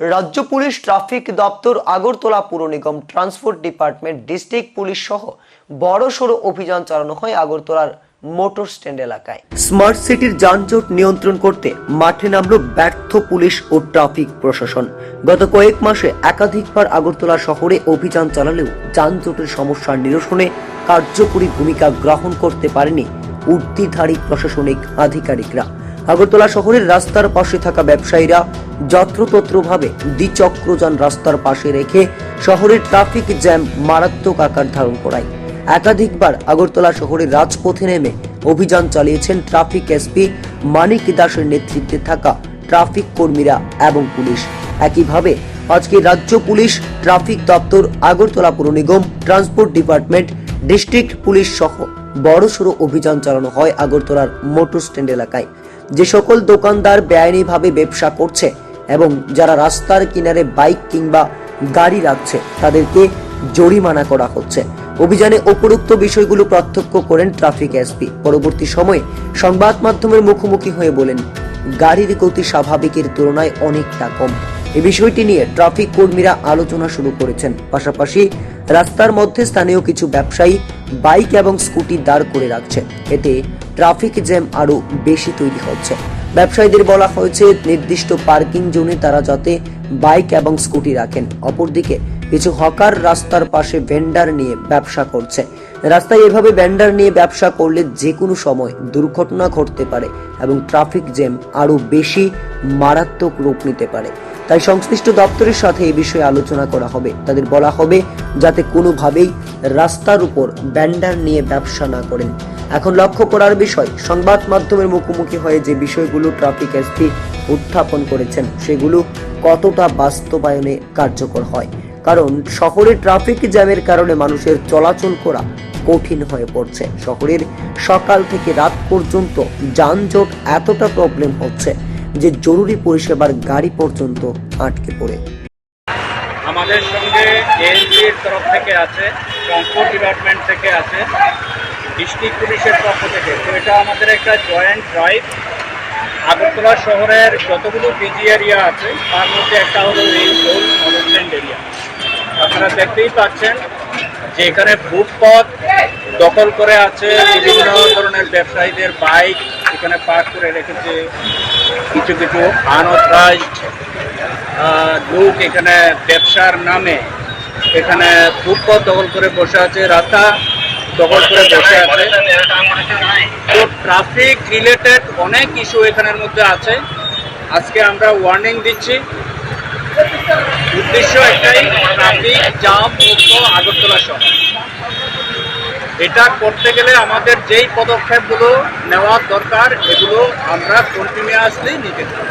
রাজ্য police traffic দপ্তর আগরতলা পুর নিগম ট্রান্সপোর্ট ডিপার্টমেন্ট ডিস্ট্রিক্ট পুলিশ সহ বড় সড়ো অভিযান চালানো হয় আগরতলার মোটর স্ট্যান্ড এলাকায়। স্মার্ট সিটির যানজট নিয়ন্ত্রণ করতে মাঠে নামলো ব্যর্থ পুলিশ ও ট্রাফিক প্রশাসন। গত কয়েক মাসে একাধিকবার আগরতলা শহরে অভিযান চালালেও যানজটের সমস্যার নিরসনে কার্যকরী ভূমিকা গ্রহণ করতে পারেনি উর্দিধারী প্রশাসনিক আধিকারিকরা। আগরতলা শহরের রাস্তার পাশে থাকা ব্যবসায়ীরা যত্রতত্রভাবে দ্বিচক্রযান রাস্তার পাশে রেখে শহরের ট্রাফিক জ্যাম মারাত্মক আকার ধারণ করায়। একাধিকবার আগরতলা শহরের রাজপথে নেমে অভিযান চালিয়েছেন ট্রাফিক এসপি মানিক দাসের নেতৃত্বে থাকা ট্রাফিক কর্মীরা এবং পুলিশ। একইভাবে আজকে রাজ্য পুলিশ, ট্রাফিক দপ্তর, আগরতলা পুর নিগম, ট্রান্সপোর্ট ডিপার্টমেন্ট, ডিস্ট্রিক্ট পুলিশ সহ বড়সড় অভিযান চালানো হয় আগরতলার মোটর স্ট্যান্ড এলাকায়। যে সকল দোকানদার বেআইনিভাবে ব্যবসা করছে এবং যারা রাস্তার কিনারে বাইক কিংবা গাড়ি রাখছে, তাদেরকে জরিমানা করা হচ্ছে। অভিযানে উপরোক্ত বিষয়গুলো প্রত্যক্ষ করেন ট্রাফিক এসপি। পরবর্তী সময়ে সংবাদ মাধ্যমের মুখোমুখি হয়ে বলেন, গাড়ির গতি স্বাভাবিকের তুলনায় অনেকটা কম। এ বিষয়টি নিয়ে ট্রাফিক কর্মীরা আলোচনা শুরু করেছেন। পাশাপাশি রাস্তার মধ্যে স্থানীয় কিছু ব্যবসায়ী বাইক এবং স্কুটি দাঁড় করে রাখছে। এতে ট্রাফিক জ্যাম আরও বেশি তৈরি হচ্ছে। ব্যবসায়ীদের বলা হয়েছে, নির্দিষ্ট পার্কিং জোনে তারা যাতে বাইক এবং স্কুটি রাখেন। অপরদিকে, কিছু হকার রাস্তার পাশে ভেন্ডার নিয়ে ব্যবসা করছে। রাস্তায় এভাবে ভেন্ডার নিয়ে ব্যবসা করলে যে কোনো সময় দুর্ঘটনা ঘটতে পারে এবং ট্রাফিক জ্যাম আরও বেশি মারাত্মক রূপ নিতে পারে। তাই সংশ্লিষ্ট দপ্তরের সাথে এই বিষয়ে আলোচনা করা হবে। তাদের বলা হবে, যাতে কোনোভাবেই রাস্তার উপর ব্যান্ডার নিয়ে ব্যবসা না করেন। এখন লক্ষ্য করার বিষয়, সংবাদ মাধ্যমের মুখোমুখি হয়ে যে বিষয়গুলো ট্রাফিক এসপি উত্থাপন করেছেন, সেগুলো কতটা বাস্তবায়নে কার্যকর হয়? কারণ শহরে ট্রাফিক জ্যামের কারণে মানুষের চলাচল করা কঠিন হয়ে পড়ছে। শহরের সকাল থেকে রাত পর্যন্ত যানজট এতটা প্রবলেম হচ্ছে যে জরুরি পরিষেবার গাড়ি পর্যন্ত আটকে পড়ে। আমাদের সঙ্গে এএনজির তরফ থেকে আছে ট্রান্সপোর্ট ডিপার্টমেন্ট থেকে আছে, ডিস্ট্রিক্ট পুলিশের পক্ষ থেকে। তো এটা আমাদের একটা জয়েন্ট ড্রাইভ আগরতলা শহরের যতগুলো বিজি এরিয়া আছে, তার মধ্যে একটা হলো এই হোল মনোস্ট্যান্ড এরিয়া আপনারা দেখতেই পাচ্ছেন যে এখানে ফুটপথ দখল করে আছে, বিভিন্ন ধরনের ব্যবসায়ীদের বাইক এখানে পার্ক করে রেখেছে। কিছু কিছু আনঅথরাইজড লোক এখানে ব্যবসার নামে এখানে ফুটপথ দখল করে বসে আছে, রাস্তা দখল করে বসে আছে। তো ট্রাফিক রিলেটেড অনেক ইস্যু এখানের মধ্যে আছে। আজকে আমরা ওয়ার্নিং দিচ্ছি। উদ্দেশ্য একটাই ট্রাফিক জাম মুক্ত আগরতলা শহর। এটা করতে গেলে আমাদের যেই পদক্ষেপগুলো নেওয়ার দরকার, এগুলো আমরা কন্টিনিউয়াসলি নিতে থাকি